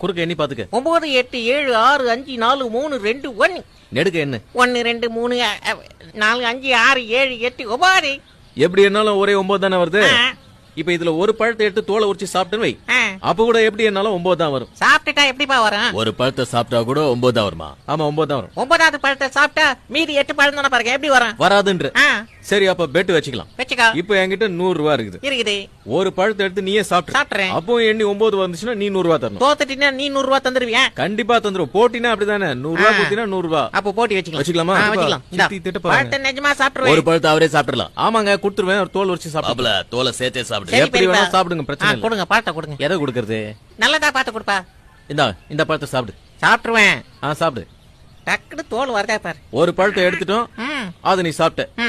குறுக்க எண்ணி பாத்துக்க. ஒன்பது எட்டு ஏழு ஆறு அஞ்சு நாலு மூணு ரெண்டு ஒன்னு. நெடுக்க என்ன ஒன்னு ரெண்டு மூணு நாலு அஞ்சு ஆறு ஏழு எட்டு ஒன்பது எப்படி என்னாலும் ஒரே ஒன்பது தானே வருது. இப்ப இதுல ஒரு பழத்தை எடுத்து தோலை உரிச்சு சாப்பிட்டுன்னு வை. அப்ப கூட எப்படி என்னாலும் ஒன்பது தான் வரும்? சாப்பிட்டுட்டா எப்படிப்பா வரும்? ஒரு பழத்தை சாப்பிட்டா கூட ஒன்பது தான் வருமா? ஆமா ஒன்பது தான் வரும். ஒன்பதாவது பழத்தை சாப்பிட்டா மீதி எட்டு பழம் தானே பாருங்க எப்படி வரும்? வராதுன்ற. சரி அப்ப பெட் வச்சுக்கலாம். வச்சுக்கோ. இப்ப என்கிட்ட நூறு ரூபா இருக்குது. இருக்குது. ஒரு பழத்தை எடுத்து நீயே சாப்பிட்டு சாப்பிட்றேன் அப்போ எண்ணி ஒன்பது வந்துச்சுன்னா நீ நூறு ரூபா தரணும். தோத்துட்டீங்கன்னா நீ நூறு ரூபா தந்துருவியா? கண்டிப்பா தந்துரும் போட்டினா அப்படிதானே? நூறு ரூபா. கொடுத்தீங்கன்னா நூறு ரூபா. அப்போ போட்டி வச்சுக்கலாம். வச்சுக்கலாமா? வச்சுக்கலாம். பழத்தை நிஜமா ஒரு சாப்பிட்டுருவேன் பழத்தை அவரே சாப்பிடலாம் ஆமாங்க கொடுத்துருவேன். ஒரு தோல் உரிச்சு சாப்பிட்டு பாபுல தோலை சேர்த்தே சாப்பிடு. எப்படி. வேணா சாப்பிடுங்க, பிரச்சனை இல்ல. கொடுங்க பழத்தை கொடுங்க. எதை கொடுக்கறது? நல்லதா பார்த்து கொடுப்பா. இந்தா இந்த பழத்தை சாப்பிடு. சாப்பிட்டுருவேன். ஆ சாப்பிடு. டக்குனு தோல் வருதா பாரு. ஒரு பழத்தை எடுத்துட்டோம். அதை நீ சாப்பிட்ட.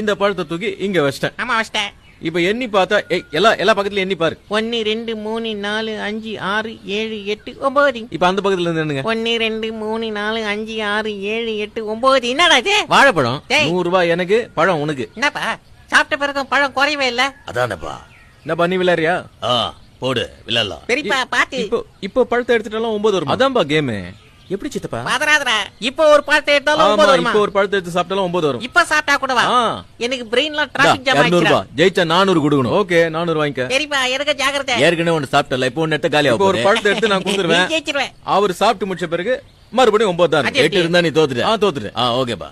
இந்த பழத்தை தூக்கி இங்க வச்சிட்டேன். ஆமா வச்சிட்டேன். இப்ப எண்ணி பார்த்தா எல்லா எல்லா பக்கத்துலயும் எண்ணி பாரு. ஒன்னு ரெண்டு மூணு நாலு அஞ்சு ஆறு ஏழு எட்டு ஒன்பது. இப்ப அந்த பக்கத்துல இருந்து என்னங்க ஒன்னு ரெண்டு மூணு நாலு அஞ்சு ஆறு ஏழு எட்டு ஒன்பது. என்னடா இது? வாழைப்பழம். நூறு ரூபாய் எனக்கு பழம் உனக்கு. என்னப்பா? சாப்பிட்ட பிறகும் பழம் குறையவே இல்ல. அதானப்பா. என்ன பண்ணி விளையாடுறியா? ஆ போடு விளையாடலாம். பெரியப்பா பாத்து இப்போ இப்போ பழத்தை எடுத்துட்டாலும் ஒன்பது வரும்? அதான்பா கேம். எப்படி சித்தப்பா? பாதராதரா இப்போ ஒரு பழத்தை எடுத்தாலும் ஆமா ஒன்பது வருமா? இப்போ ஒரு பழத்தை எடுத்து சாப்பிட்டாலும் ஒன்பது வரும். இப்ப சாப்பிட்டா கூடவா ஆ. எனக்கு பிரெயின்ல டிராபிக் ஜாம் இருநூறு ஆயிடுச்சு ரூபாய் ஜெயிச்சா நானூறு கொடுக்கணும். ஓகே நானூறு வாங்கிக்க. பெரியப்பா எனக்கு ஜாக்கிரதை? ஏற்கனவே ஒண்ணு சாப்பிட்டல இப்போ ஒன்னு எடுத்த காலி இப்போ ஒரு பழத்தை எடுத்து நான் நீ கொடுத்துருவேன் ஜெயிச்சிருவேன் அவர் சாப்பிட்டு முடிச்ச பிறகு மறுபடியும் ஒன்பது தான். இருக்கு. அது எட்டு இருந்தா நீ தோத்துட்ட. ஆ தோத்துட்டேன் ஆ ஓகேப்பா.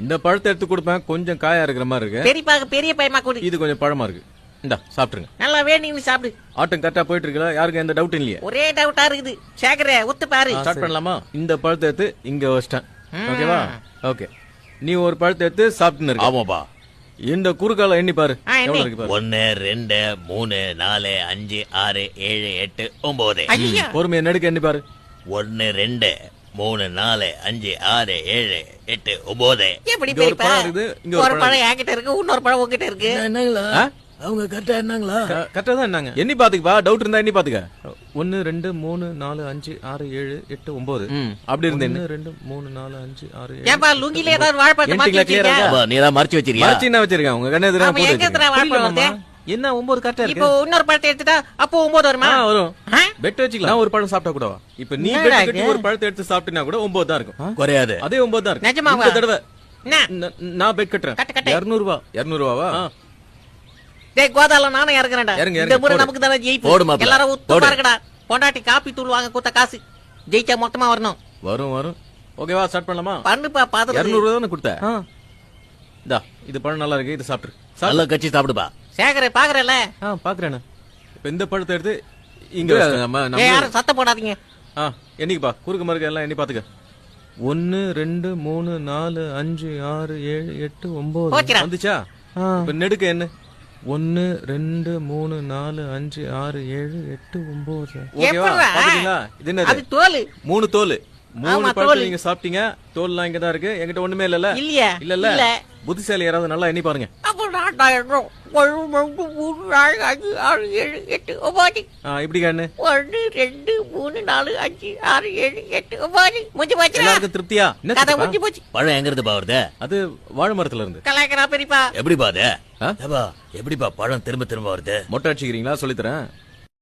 இந்த பழத்தை எடுத்து கொடுப்பேன். கொஞ்சம் காயா இருக்கிற மாதிரி இருக்கு. பெரியப்பா பெரிய பையமா கொடு. இது கொஞ்சம் பழமா இருக்கு. இந்தா சாப்பிட்டுருங்க. நல்லா வேணும்னு சாப்பிடு. ஆட்டம் கரெக்டா போயிட்டு இருக்குல்ல? யாருக்கும் எந்த டவுட் இல்லையே? ஒரே டவுட்டா இருக்குது. சேகர ஒத்து பாரு. ஸ்டார்ட் பண்ணலாமா? இந்த பழத்தை எடுத்து இங்க வச்சிட்டேன். ஓகேவா ஓகே நீ ஒரு பழத்தை எடுத்து சாப்பிட்டுன்னு இருக்க ஆமாப்பா. இந்த குறுக்கால எண்ணி பாரு. எவ்வளவு இருக்கு பாரு. ஒன்னு ரெண்டு மூணு நாலு அஞ்சு ஆறு ஏழு எட்டு ஒன்பது பொறுமையை நெடுக்க எண்ணி பாரு. ஒன்னு ரெண்டு. மூணு நாலு அஞ்சு ஆறு ஏழு எட்டு ஒன்பது எப்படி ஒரு பழம் இருக்குது, இங்க ஒரு ஒரு பழம் பழம் என்கிட்ட இருக்கு இன்னொரு பழம் உங்ககிட்ட இருக்கு. என்னங்களா? அவங்க கரெக்டா என்னங்களா? கரெக்டா தான் என்னங்க? எண்ணி பாத்துக்கப்பா டவுட் இருந்தா எண்ணி பாத்துக்க. ஒன்னு ரெண்டு மூணு நாலு அஞ்சு ஆறு ஏழு எட்டு ஒன்பது அப்படி இருந்தேன் ஒன்னு ரெண்டு மூணு நாலு அஞ்சு ஆறு ஏழு ஏன்பா லுங்கில ஏதாவது வாழைப்பழத்தை மாத்தி என்கிட்ட? இருக்கா? நீ ஏதாவது மறைச்சு வச்சிருக்கியா? மறைச்சு என்ன வச்சிருக்கேன்? உங்க கண்ணு எதிரா ஆமா, போட்டு எங்க எத்தனை வச்சிருக்கேன். வாழைப்பழம் புரியல வருது? மாமா. என்ன ஒன்பது கரெக்டா இப்போ இருக்கு இன்னொரு பழத்தை எடுத்துட்டா அப்போ ஒன்பது வருமா? ஆ, வரும்? பெட் வச்சுக்கலாம். நான் ஒரு பழம் சாப்பிட்டா கூடவா? இப்ப நீ பெட் கட்டி இது? ஒரு பழத்தை எடுத்து சாப்பிட்டினா கூட ஒன்பது தான் இருக்கும். குறையாது. அதே ஒன்பது தான் இருக்கு. நிஜமாவா? இந்த தடவை. நான் பெட் கட்டுறேன். கட்டு, கட்டு. இருநூறு ரூபா இருநூறு ரூபாவா டேய் கோதால நானும் இறங்குறேன்டா. இறங்கு, இந்த முறை. நமக்கு தானே போடு ஜெயிப்பு மாப்பிள, எல்லாரும் உத்து போடு. பாருங்கடா பொண்டாட்டி காப்பி தூள் வாங்க கொடுத்த காசு. ஜெயிச்சா மொத்தமா வரணும். வரும் வரும். ஓகேவா ஸ்டார்ட் பண்ணலாமா? பண்ணுப்பா பாத்து இருநூறு ரூபா தானே கொடுத்த இந்தா இது பழம் நல்லா இருக்கு இது சாப்பிட்டு சாப்பிடு. நல்லா கட்சி சாப்பிடுப்பா. சேகர பாக்குறல ஆ பாக்குறேன் இப்ப இந்த பழத்தை எடுத்து இங்க. நம்ம ஏ நம்ம யாரும் சத்தம் போடாதீங்க. ஆ என்னைக்குப்பா குறுக்கு மறுக்க எல்லாம் எண்ணி பாத்துக்க. ஒன்னு ரெண்டு மூணு நாலு அஞ்சு ஆறு ஏழு எட்டு ஒன்பது போச்சுடா. வந்துச்சா? இப்ப நெடுக்க என்ன? ஒன்னு ரெண்டு மூணு நாலு அஞ்சு ஆறு ஏழு எட்டு ஒன்பது ஓகேவா? இது அது என்னது தோல். மூணு தோல். மூணு ஆமா, பழத்தை. நீங்க சாப்பிட்டீங்க. தோல்லாம் இங்க தான் இருக்கு. என்கிட்ட ஒண்ணுமே இல்லல்ல? இல்லையா. இல்லல்ல? இல்ல. புத்திசாலி யாராவது நல்லா எண்ணி பாருங்க. இப்படி கண்ணு. ஒன்று ரெண்டு மூணு நாலு அஞ்சு ஆறு ஏழு எட்டு ஒன்பது. முடிஞ்சு போச்சு? எல்லாருக்கும் திருப்தியா? கதை? முடிஞ்சு போச்சு. பழம் எங்க இருந்து வருது? அது வாழை மரத்துல இருந்து. கலாய்க்கிறா பெரியப்பா. எப்படிப்பா அது? ஆ? ஏப்பா, எப்படிப்பா பழம் திரும்ப திரும்ப வருது? மொட்டை அடிச்சுக்கிறீங்களா? சொல்லித்தரேன்.